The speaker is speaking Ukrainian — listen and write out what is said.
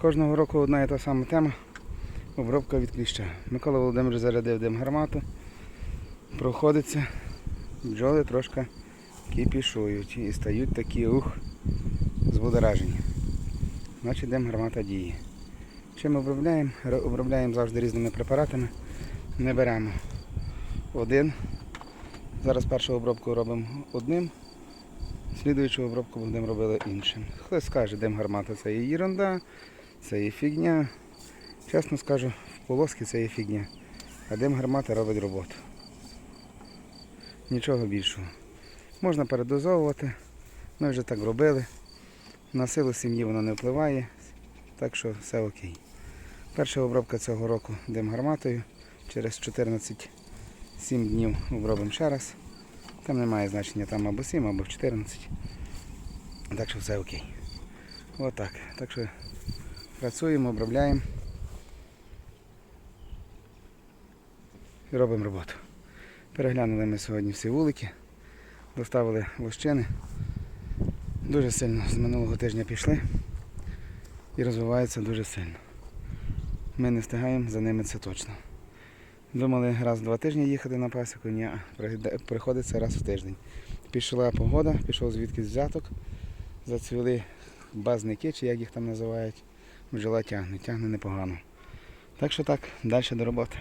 Кожного року одна і та сама тема обробка від кліща. Микола Володимирович зарядив дим гармату, проходиться, бджоли трошки кипішують і стають такі ух, збудоражені. Значить дим гармата діє. Чим обробляємо? Обробляємо завжди різними препаратами. Не беремо один. Зараз першу обробку робимо одним, слідуючу обробку будемо робити іншим. Хтось скаже, дим гармата це є ерунда, це є фігня. Чесно скажу, в полоски це є фігня. А дим гармата робить роботу. Нічого більшого. Можна передозовувати. Ми вже так робили. На силу сім'ї воно не впливає, так що все окей. Перша обробка цього року дим гарматою. Через 14 7 днів обробимо ще раз. Там немає значення там або 7, або 14. Так що все окей. Отак. Так що працюємо, обробляємо і робимо роботу. Переглянули ми сьогодні всі вулики, доставили лощини. Дуже сильно з минулого тижня пішли і розвиваються дуже сильно. Ми не встигаємо за ними це точно. Думали раз в два тижні їхати на пасіку, ні, приходиться раз в тиждень. Пішла погода, пішов звідкись взяток, зацвіли базники, чи як їх там називають. Бджола тягне, тягне непогано. Так що так, далі до роботи.